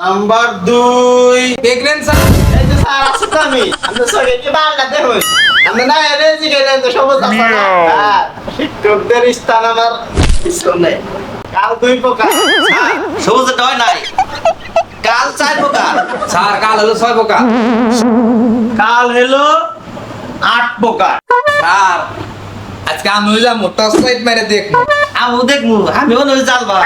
Number দুই। দেখলেন sir? এই যে স্যার আছে তো আমি। আমি তো সঙ্গে কি বাংলা দেখুন আমি না এনে জিগেলেন তো সবুজ আছে না হ্যাঁ, শিক্ষকদের স্থান আমার পিছনে। কাল দুই প্রকার। স্যার, সবুজের ডয় নাই? কাল চার প্রকার। স্যার কাল হলো ছয় পোকা কাল হলো আট প্রকার। স্যার আজকে আমি যাব টস লাইট মেরে দেখব। আমি দেখব আমিও নই জালবা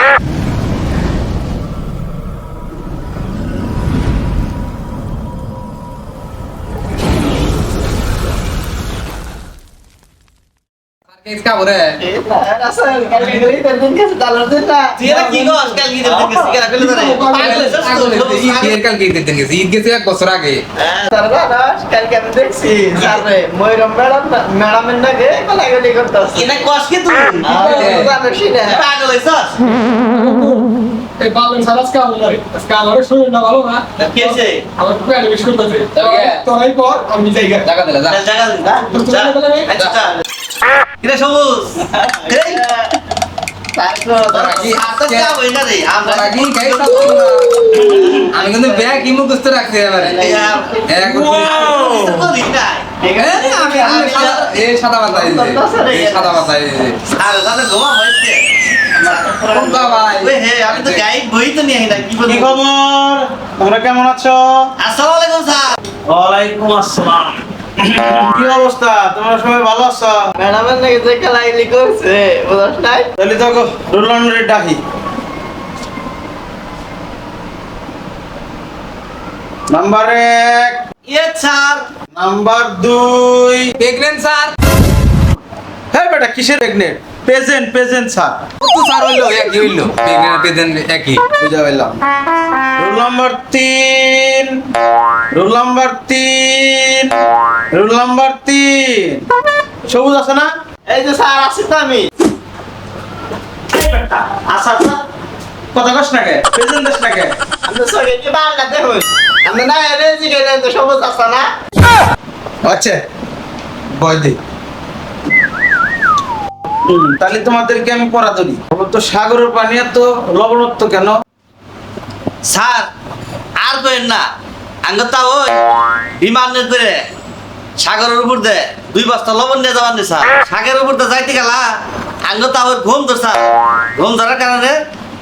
করতেছে। Okay. তোরাই কর আমি যাই গা। জায়গা দিলে জায়গা দিন কিরে সবুজ? আমি কিন্তু ব্যাগ এবারে সাদা সাদা তোমরা কেমন আছো আসসালামু আলাইকুম স্যার ওয়ালাইকুম আসসালাম কি অবস্থা? তোমরা সবাই ভালো আছো? ম্যাডামের নাকি যে গালাগালি করছে, বুঝছ নাই? তাহলে তো রোল ডাকি। নাম্বার এক। ইয়ে স্যার। নাম্বার দুই। দেখলেন স্যার? হ্যাঁ বেটা কিসের প্রেগনেন্ট প্রেজেন্ট প্রেজেন্ট স্যার। কত স্যার হইল? একই হইল। পেতেন একই। বুঝা পাইলাম। রোল নাম্বার তিন। রোল নাম্বার তিন। রোল নাম্বার তিন। সবুজ আছে না? এই যে স্যার আছি তো আমি। আচ্ছা আচ্ছা। কথা কস না কে? প্রেজেন্ট দেশ না কে? আমি সঙ্গে কি বাংলা দেখুন আমি না জিগেলেন তো সবুজ আছে না? আচ্ছা। বয় দে। তাহলে তোমাদেরকে আমি পড়া ধরি। বলো তো সাগরের পানি এত লবণত্ব কেন? স্যার আর করেন না। আঙ্গতা ওই বিমানের করে সাগরের উপর দে দুই বস্তা লবণ নিয়ে যাওয়ার নেই স্যার। সাগরের উপর দিয়ে যাইতে গেলা আঙ্গতা ওই ঘুম ধর স্যার। ঘুম ধরার কারণে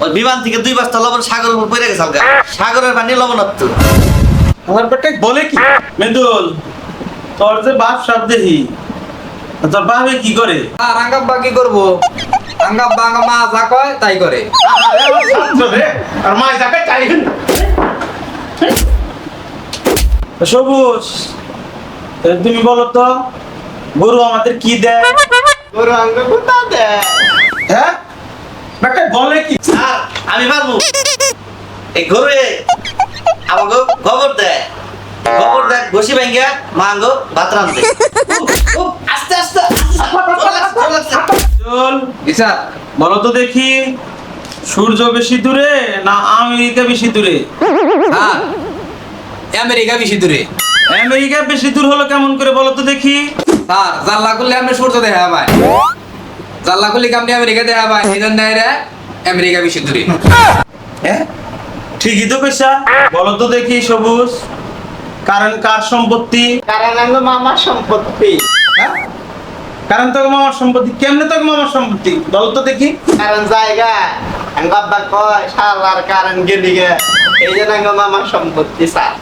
ওই বিমান থেকে দুই বস্তা লবণ সাগরের উপর পড়ে গেছে সাগরের পানি লবণাক্ত। আমার পেটে বলে কি? মেদুল তোর যে বাপ সব দেখি তোর বাপে কি করে? আর আঙ্গাব্বা কি করব? আঙ্গাব্বা মা যা কয় তাই করে। আর মা যাকে চাই সবুজ তুমি বলো তো গরু আমাদের কি দেয়? গরু দেয়। হ্যাঁ? বেটা বলে কি? স্যার আমি পারব এই ঘরে আমাকে গোবর দেয়। গোবর দেয় ঘষি ভেঙ্গে মাঙ্গো ভাত রান্ধে আস্তে আস্তে চল। স্যার বলো তো দেখি সূর্য বেশি দূরে না আমেরিকা বেশি দূরে? হ্যাঁ আমেরিকা বেশি দূরে। আমেরিকা বেশি দূর হলো কেমন করে বলো তো দেখি। স্যার জাল্লা করলে আপনি সূর্য দেখা পায় জাল্লা করলে আমেরিকা দেখা পায় এই জন্য আমেরিকা বেশি দূরে। হ্যাঁ ঠিকই তো পেশা বলো তো দেখি সবুজ। কারণ কার সম্পত্তি? কারণ মামার সম্পত্তি। হ্যাঁ? কারণ তোকে মামার সম্পত্তি। কেমনে তোকে মামার সম্পত্তি? বলো তো দেখি। কারণ জায়গা। আব্বা কয় শালার কারণ গেলি গে। এই জন্য মামার সম্পত্তি স্যার।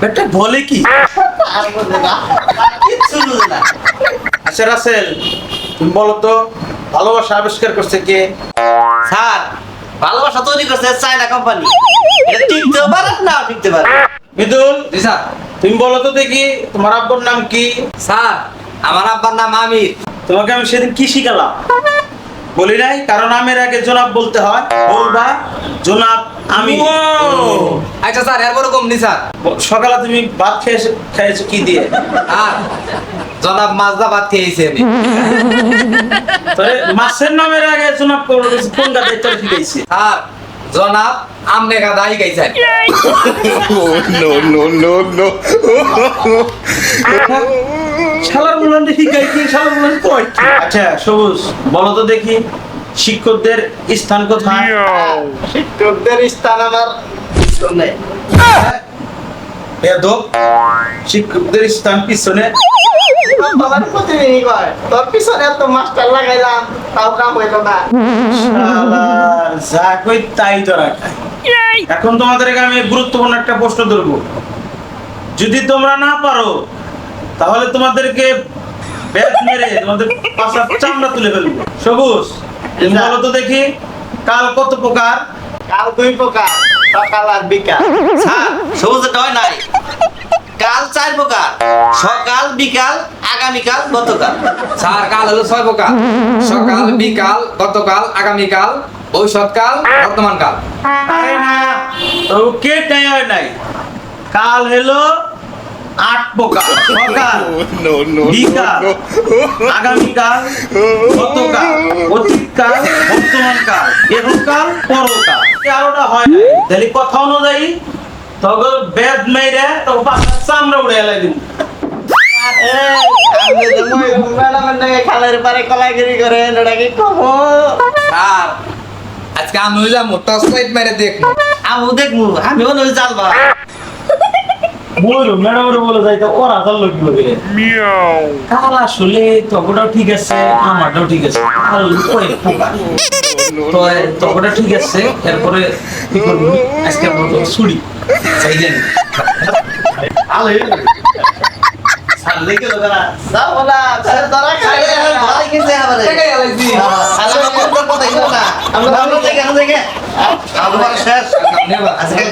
বেটা বলে কি? কিচ্ছু বুঝে না। আচ্ছা রাসেল তুমি বলো তো ভালোবাসা আবিষ্কার করছে কে? স্যার ভালোবাসা তৈরি করছে চায়না কোম্পানি। এটা টিকতেও পারে না টিকতে পারে মিদুল জি স্যার। তুমি বলো তো দেখি তোমার আব্বুর নাম কি? স্যার আমার আব্বার নাম আমির। তোমাকে আমি সেদিন কি শিখালাম? বলি নাই কারণ নামের আগে জনাব বলতে হয়। বলবা জনাব আমি আচ্ছা স্যার এরপরে কম নি স্যার। সকালে তুমি ভাত খেয়েছো খেয়েছো কি দিয়ে? আর জনাব মাজদা ভাত খেয়েছি আমি। তবে মাছের নামের আগে জনাব কোন গাছে তোর শিখাইছি? আর জনাব আমনে গাদাই গাইছেন শালার মুলান গাইছি শালার মুলান কই আচ্ছা সবুজ বলো তো দেখি শিক্ষকদের স্থান কোথায়? শিক্ষকদের স্থান আমার নেই। বেদক শিক্ষকদের স্থান পিছনে। বাবার প্রতিদিনই কয়। তোর পিছনে এত মাস্টার লাগাইলাম তাও কাম হইল না। যা কই তাই ধরা এখন তোমাদেরকে আমি গুরুত্বপূর্ণ একটা প্রশ্ন ধরবো। যদি তোমরা না পারো তাহলে তোমাদেরকে ব্যাট মেরে তোমাদের পাশার চামড়া তুলে ফেলব। সবুজ বলো তো দেখি কাল কত প্রকার? কাল দুই প্রকার। সকাল আর বিকাল। স্যার সবুজেরটা হয় নাই। কাল চার প্রকার। সকাল বিকাল আগামীকাল গতকাল। স্যার কাল হলো ছয় প্রকার। সকাল বিকাল গতকাল আগামীকাল ভবিষ্যৎকাল বর্তমান কাল আরে না ওকে নাই হয় নাই? কাল হলো আট প্রকার। সকাল বিকাল আগামীকাল গতকাল অতীতকাল বর্তমানকাল এখনকাল পরকাল। তেরোটা হয় নাই। তাহলে কথা অনুযায়ী তখন বেদ মেরে তখন পাঁচটা চামড়া উড়ে এলাই দিব খালের পারে কলাগিরি করে আজকে আমি যাব টস লাইট মেরে দেখব। আমি দেখব আমি মনে হয় জালবা। বলো ম্যাডামের বলে যাইতে ওরা জানলো কি হবে কাল আসলে তকটাও ঠিক আছে আমারটাও ঠিক আছে। কাল ওই প্রকার তো তকটা ঠিক আছে এরপরে কি করব? আজকে আমরা তো ছুরি চাইলেন। আলে। স্যার লেগে দেবে যাও খাই ভাই আবারে এটাই আলাইছি। সালা আমার তো কথা হইল না। আমরা ভালো থেকে আমরা থেকে আবার শেষ। আজকে